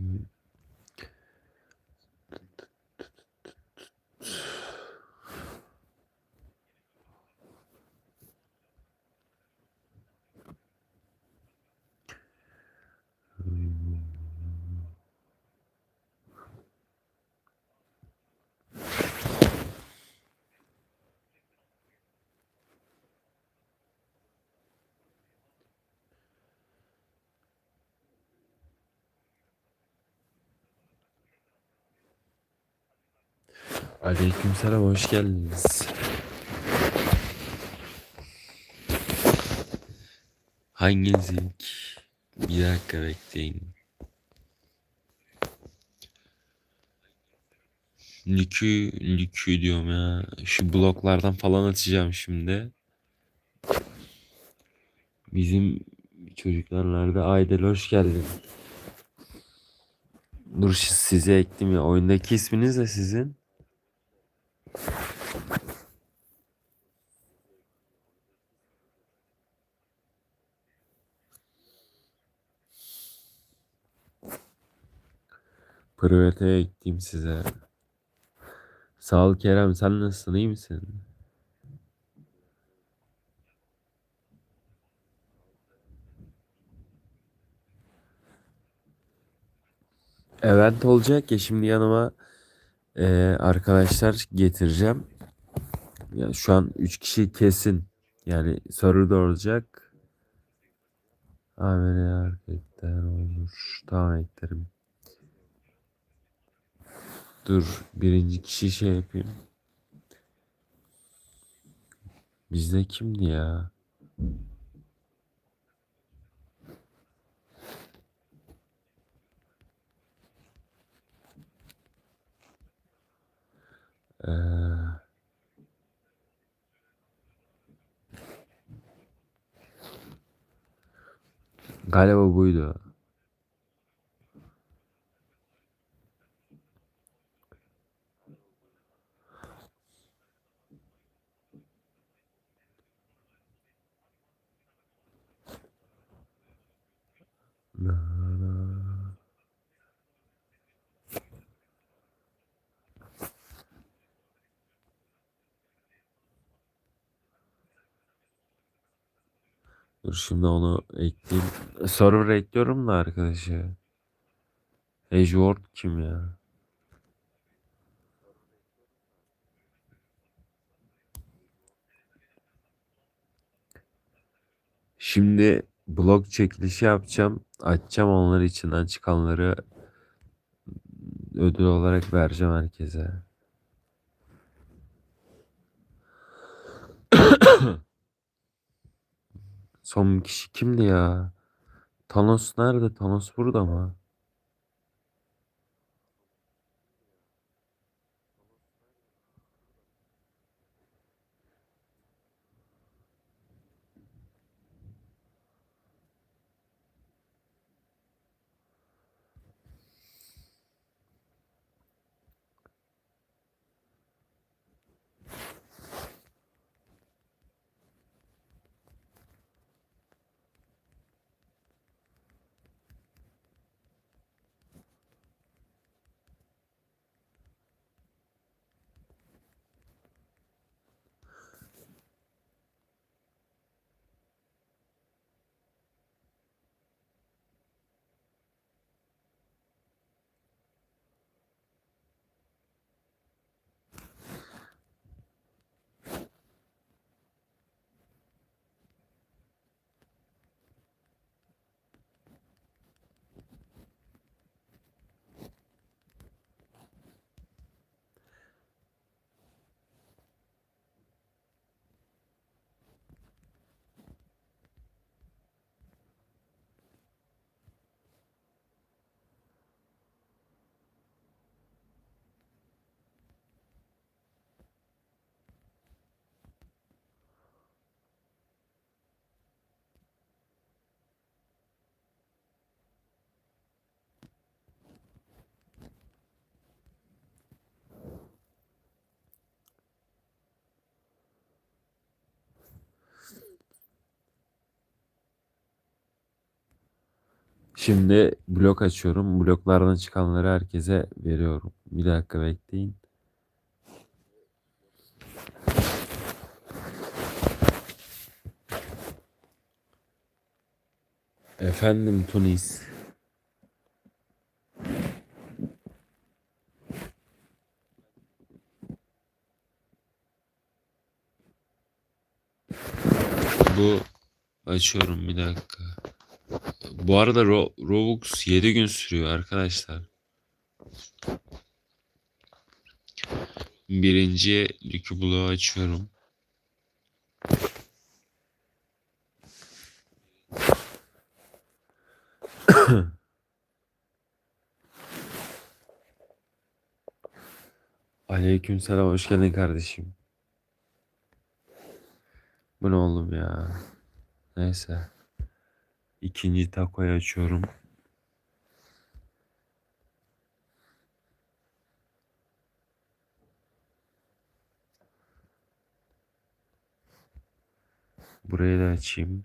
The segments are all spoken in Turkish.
Mm-hmm. Aleykümselam hoş geldiniz. Hanginiz ilk? Bir dakika bekleyin. Lükü, lükü diyorum ya. Şu bloklardan falan açacağım şimdi. Bizim çocuklarlarda Aydel hoş geldin. Dur size ektim ya. Oyundaki isminiz de sizin. Private'e ektim size. Sağ ol Kerem sen nasılsın iyi misin? Event olacak ya şimdi yanıma eee, arkadaşlar getireceğim. Ya şu an 3 kişi kesin. Yani soru da olacak. Amele hareketler olur. Tamam eklerim. Dur birinci kişi şey yapayım. Bizde kimdi ya? Eee Galiba buydu. Dur şimdi onu ekleyeyim. Server ekliyorum da arkadaşı. Edgeworld kim ya? Şimdi blog çekilişi yapacağım. Açacağım onlar içinden çıkanları ödül olarak vereceğim herkese. Son kişi kimdi ya? Thanos nerede? Thanos burada mı? Şimdi blok açıyorum. Bloklardan çıkanları herkese veriyorum. Bir dakika bekleyin. Efendim Tunis. Bu açıyorum bir dakika. Bu arada Ro Robux 7 gün sürüyor arkadaşlar. Birinci Lucky Block'u açıyorum. Aleykümselam hoş geldin kardeşim. Bu ne oğlum ya? Neyse. İkinci takoyu açıyorum. Burayı da açayım.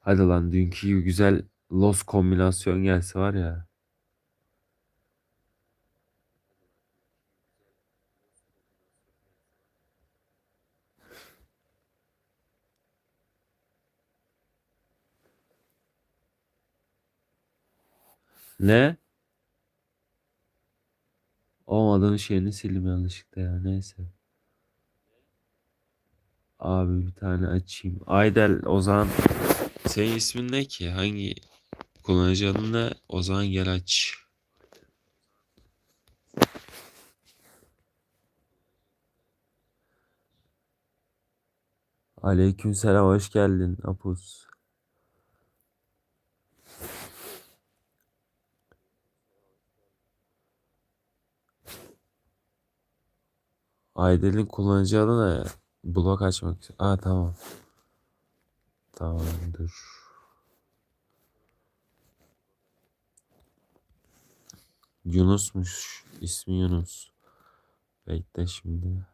Hadi lan dünkü güzel los kombinasyon gelse var ya. Ne? Olmadığın şeyini sildim yanlışlıkla ya neyse. Abi bir tane açayım. Aydel Ozan. Senin ismin ne ki? Hangi kullanıcı adın ne? Ozan gel aç. Aleykümselam hoş geldin Apus. Aydel'in kullanıcı adı ne? Blok açmak. Aa tamam. Tamam dur. Yunus'muş. İsmi Yunus. Bekle şimdi.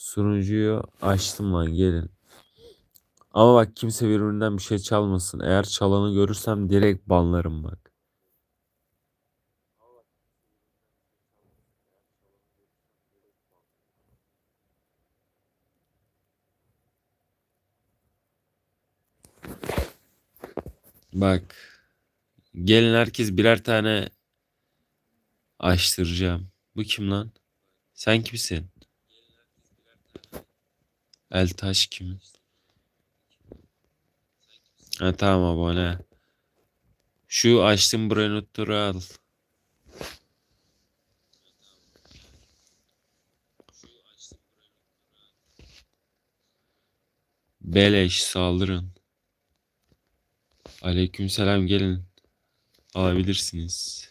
Sunucuyu açtım lan gelin. Ama bak kimse birbirinden bir şey çalmasın. Eğer çalanı görürsem direkt banlarım bak. Bak. Gelin herkes birer tane açtıracağım. Bu kim lan? Sen kimsin? Eltaş kim? Ha tamam abone. Şu açtım notları al. Beleş saldırın. Aleykümselam gelin. Alabilirsiniz.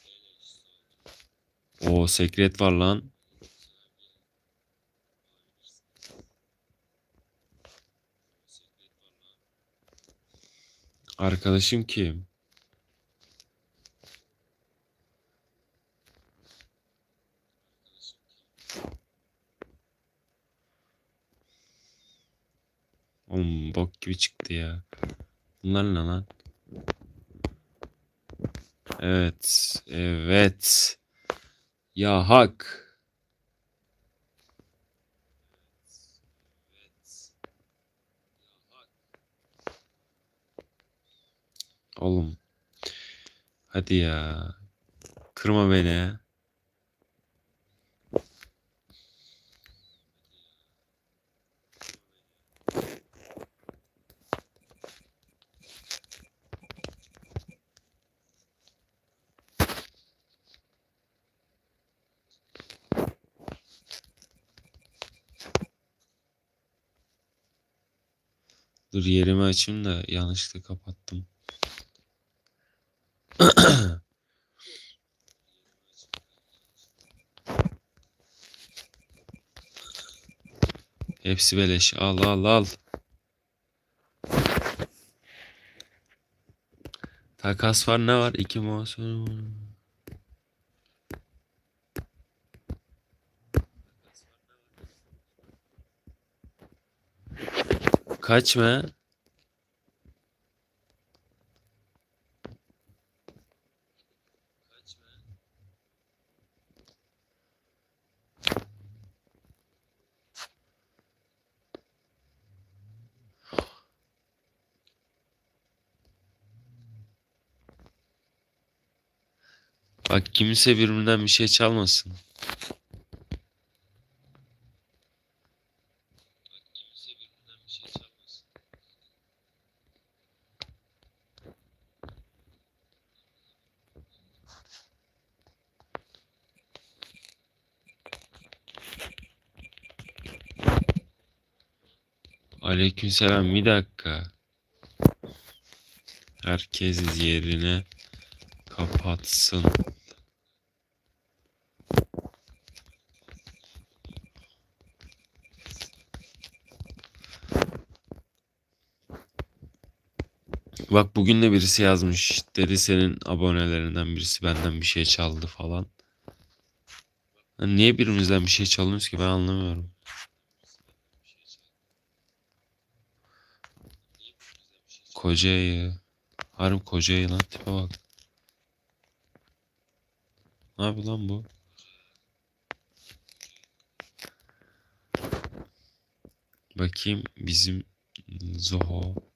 O sekret var lan. Arkadaşım kim? Oğlum bok gibi çıktı ya. Bunlar ne lan? Evet. Evet. Ya hak. Oğlum. Hadi ya. Kırma beni. Dur yerimi açayım da yanlışlıkla kapattım. Hepsi beleş. Al al al. Takas var ne var? İki mouse var. Kaç mı? Bak kimse birbirinden bir şey çalmasın. Aleykümselam bir dakika. Herkes yerine kapatsın. Bak bugün de birisi yazmış. Dedi senin abonelerinden birisi benden bir şey çaldı falan. Ya Niye birimizden bir şey çalıyoruz ki ben anlamıyorum. Kocayı. Harbi kocayı lan tipe bak. Ne yapıyor lan bu? Bakayım bizim Zoho.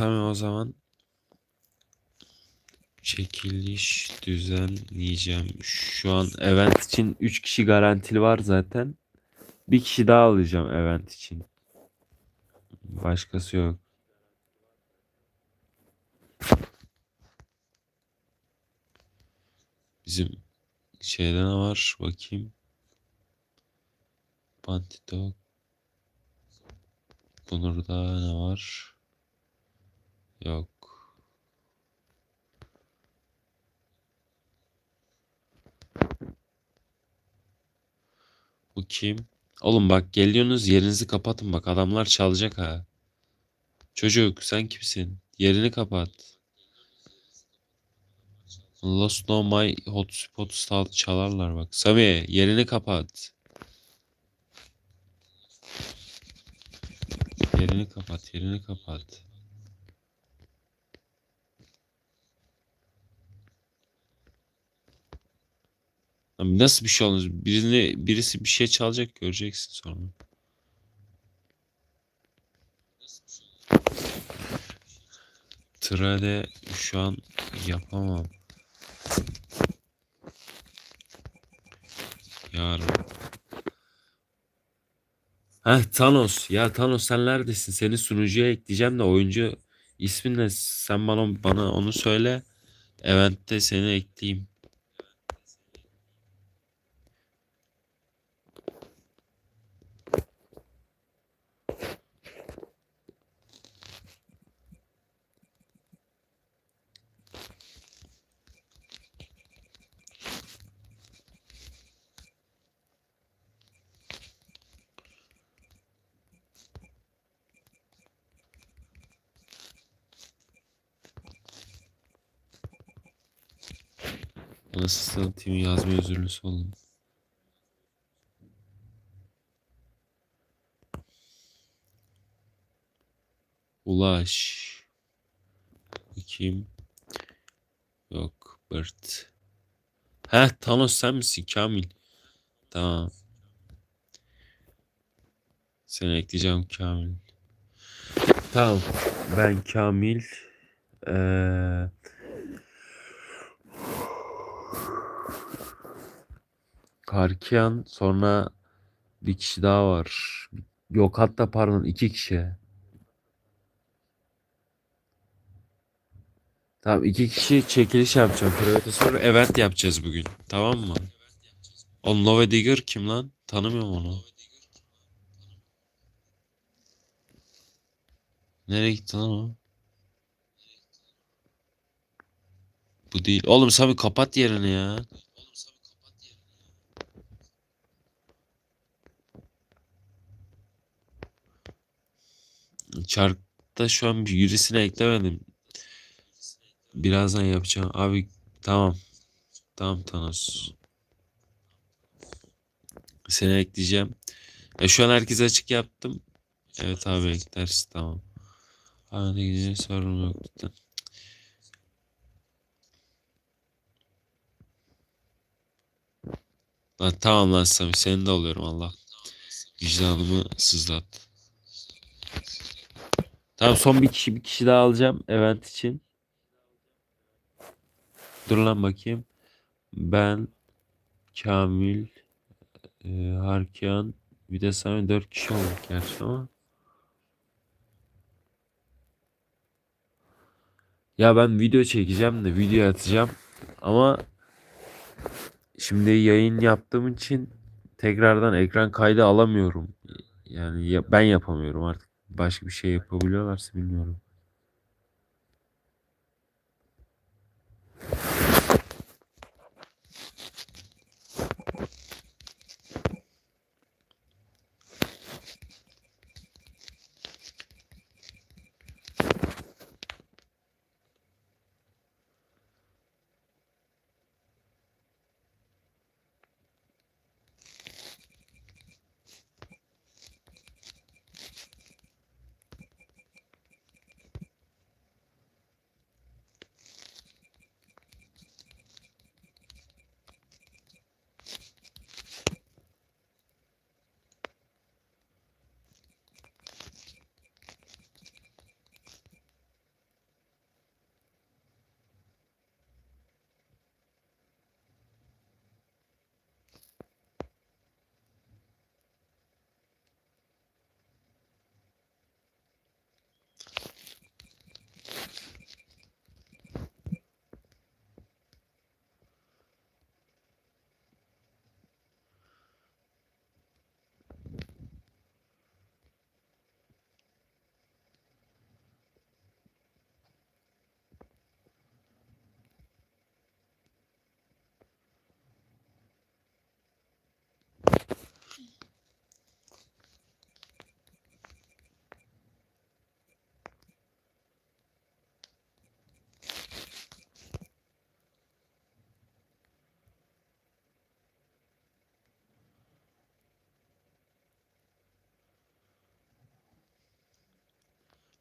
Sami o zaman çekiliş düzenleyeceğim. Şu an event için 3 kişi garantili var zaten. Bir kişi daha alacağım event için. Başkası yok. Bizim şeyde ne var bakayım. Bandito. Bunur'da ne var? Yok. Bu kim? Oğlum bak geliyorsunuz yerinizi kapatın bak adamlar çalacak ha. Çocuk sen kimsin? Yerini kapat. Lost No My Hotspot çalarlar bak. Sami yerini kapat. Yerini kapat, yerini kapat. Abi nasıl bir şey olmuş? Birini, birisi bir şey çalacak göreceksin sonra. Trade şu an yapamam. Yarın. Heh Thanos. Ya Thanos sen neredesin? Seni sunucuya ekleyeceğim de oyuncu ismin ne? Sen bana bana onu söyle. Event'te seni ekleyeyim. Nasıl satayım yazma özürlüsü oldum. Ulaş. Bakayım. Yok. Bert. Heh Thanos sen misin Kamil? Tamam. Seni ekleyeceğim Kamil. Tamam. Ben Kamil. Ee, Karkian sonra bir kişi daha var. Yok hatta pardon iki kişi. Tamam iki kişi çekiliş yapacağım. Private sonra event yapacağız bugün. Tamam mı? O Nova Digger kim lan? Tanımıyorum onu. Nereye gitti lan o? Bu değil. Oğlum Sami kapat yerini ya. Çarkta şu an birisine eklemedim. Birazdan yapacağım. Abi tamam. Tamam Thanos. Seni ekleyeceğim. E, şu an herkese açık yaptım. Evet abi eklersin tamam. Hadi gidelim sorun yok. Lan tamam lan Sami senin de oluyorum Allah. Vicdanımı sızlat. Tamam son bir kişi bir kişi daha alacağım event için. Dur lan bakayım. Ben Kamil e, Harkiyan bir de Sami 4 kişi olduk gerçi ama. Ya ben video çekeceğim de video atacağım ama şimdi yayın yaptığım için tekrardan ekran kaydı alamıyorum. Yani ya- ben yapamıyorum artık. Başka bir şey yapabiliyorlarsa bilmiyorum.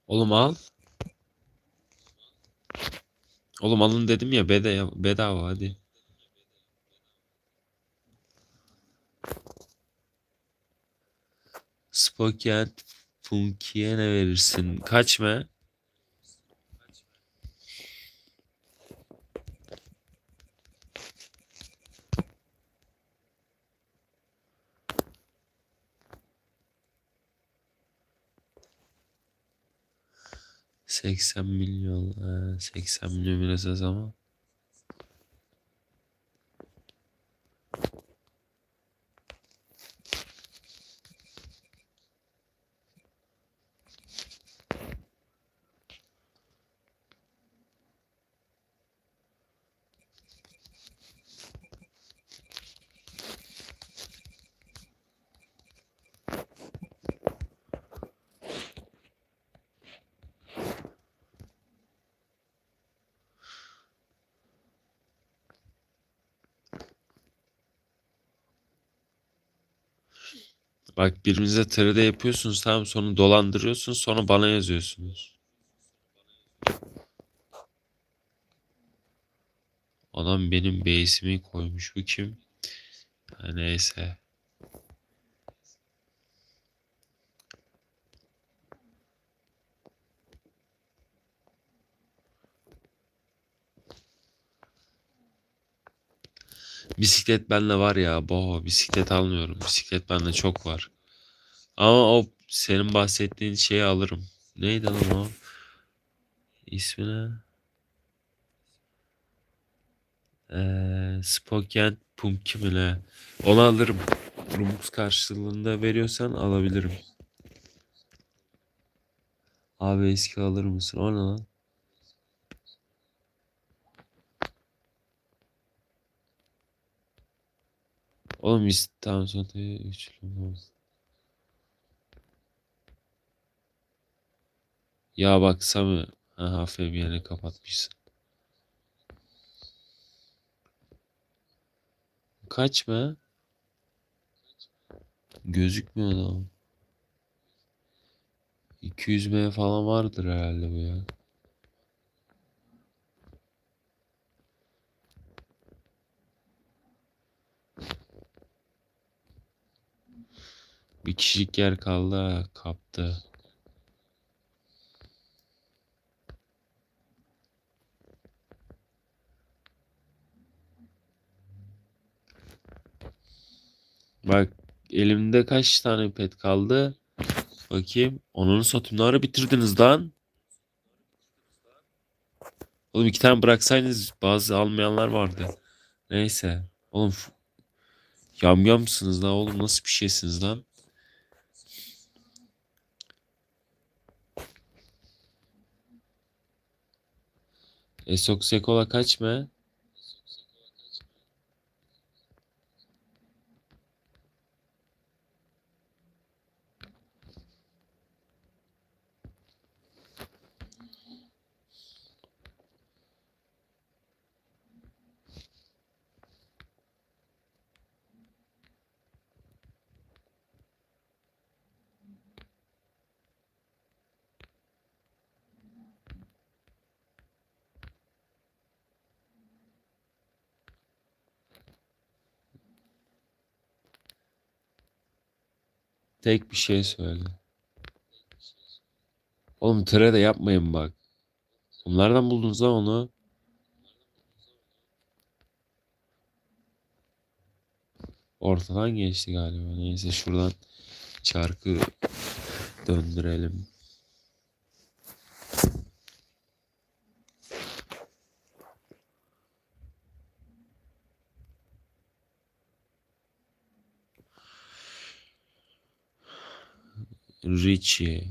Oğlum al. Oğlum alın dedim ya bedava, bedava hadi. Spoken Funky'ye ne verirsin? Kaç mı? Seksen milyon. Ha, 80 milyon biraz az ama. Bak birbirinize tırda yapıyorsunuz tamam sonra dolandırıyorsunuz sonra bana yazıyorsunuz. Adam benim base'imi koymuş. Bu kim? Ha, neyse. Bisiklet bende var ya. Boho bisiklet almıyorum. Bisiklet bende çok var. Ama o senin bahsettiğin şeyi alırım. Neydi lan o? İsmi ne? Ee, Spokane Pumpkin mi ne? Onu alırım. Robux karşılığında veriyorsan alabilirim. Abi eski alır mısın? O ne lan? Oğlum tamam sonra üçlü olmaz. Ya bak Sami. Ha hafif bir yere kapatmışsın. Kaç mı? Gözükmüyor da. 200 M falan vardır herhalde bu ya. Bir kişilik yer kaldı kaptı. Bak elimde kaç tane pet kaldı? Bakayım. Onun satayım. Bitirdiniz lan? Oğlum iki tane bıraksaydınız bazı almayanlar vardı. Neyse. Oğlum yamyamsınız lan oğlum nasıl bir şeysiniz lan? Esok Sekola kaç mı? Tek bir şey söyle. Oğlum tire de yapmayın bak. Bunlardan buldunuz lan onu. Ortadan geçti galiba. Neyse şuradan çarkı döndürelim. Richie.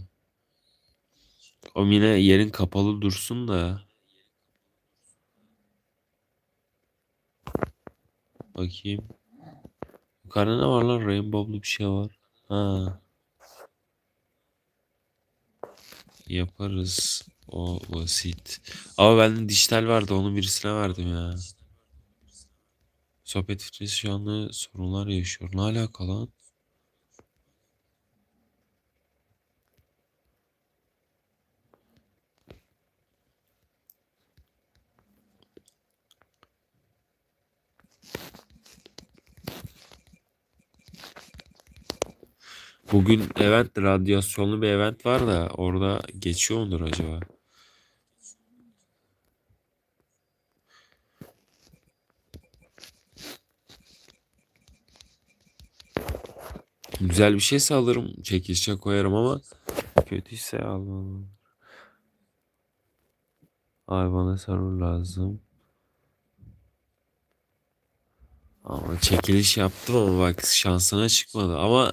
O yine yerin kapalı dursun da. Bakayım. Yukarıda ne var lan? Rainbow'lu bir şey var. Ha. Yaparız. O basit. Ama bende dijital vardı. Onu birisine verdim ya. Sohbet filtresi şu anda sorunlar yaşıyor. Ne alaka lan? Bugün event radyasyonlu bir event var da orada geçiyor mudur acaba? Güzel bir şeyse alırım. Çekilişe koyarım ama kötüyse almam. Ay bana sarı lazım. Ama çekiliş yaptım ama bak şansına çıkmadı. Ama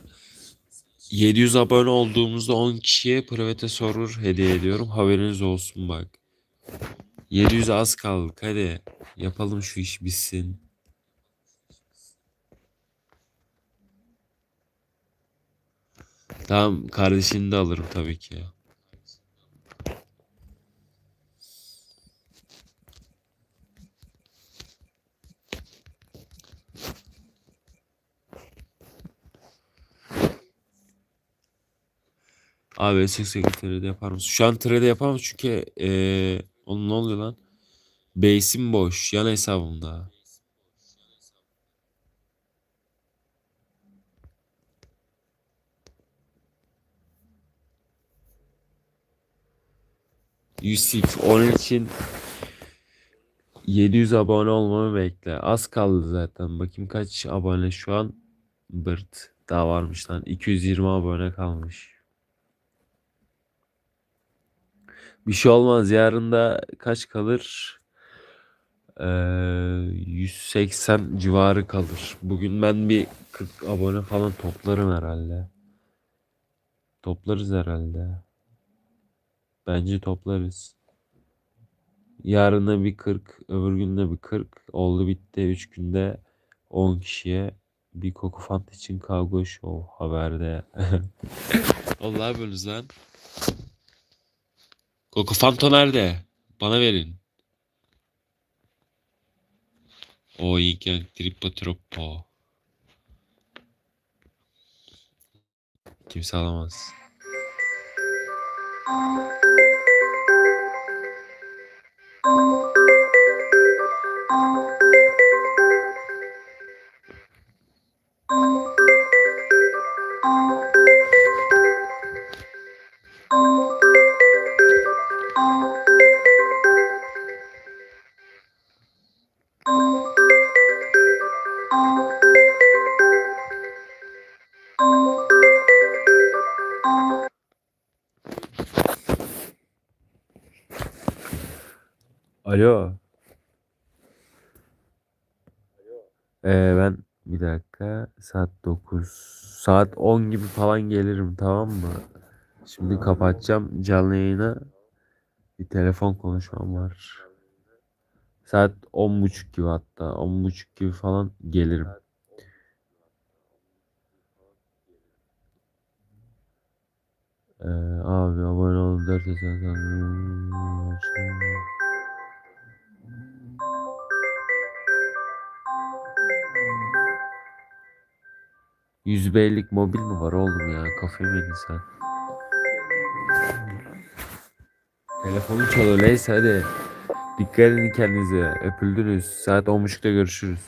700 abone olduğumuzda 10 kişiye private server hediye ediyorum. Haberiniz olsun bak. 700 az kaldık hadi. Yapalım şu iş bitsin. Tamam kardeşini de alırım tabii ki. Abi SX trade yapar mısın? Şu an trade yapamam çünkü ee, onun ne oluyor lan? Base'im boş yan hesabımda. Yusuf onun için 700 abone olmamı bekle. Az kaldı zaten. Bakayım kaç abone şu an. Bırt. Daha varmış lan. 220 abone kalmış. Bir şey olmaz. Yarın da kaç kalır? Ee, 180 civarı kalır. Bugün ben bir 40 abone falan toplarım herhalde. Toplarız herhalde. Bence toplarız. Yarına bir 40, öbür günde bir 40. Oldu bitti 3 günde 10 kişiye bir koku fant için kavga show haberde. Ne yapıyorsunuz lan? Koku Fanto nerede? Bana verin. O yank trippo troppo. Kimse alamaz. Bir dakika. Saat 9. Saat 10 gibi falan gelirim tamam mı? Şimdi kapatacağım canlı yayını. Bir telefon konuşmam var. Saat 10.30 gibi hatta. 10.30 gibi falan gelirim. Ee, abi abone olun. 4 yaşında. 150'lik mobil mi var oğlum ya? Kafayı mı yedin sen? Telefonu çalıyor. Neyse hadi. Dikkat edin kendinize. Öpüldünüz. Saat 10.30'da görüşürüz.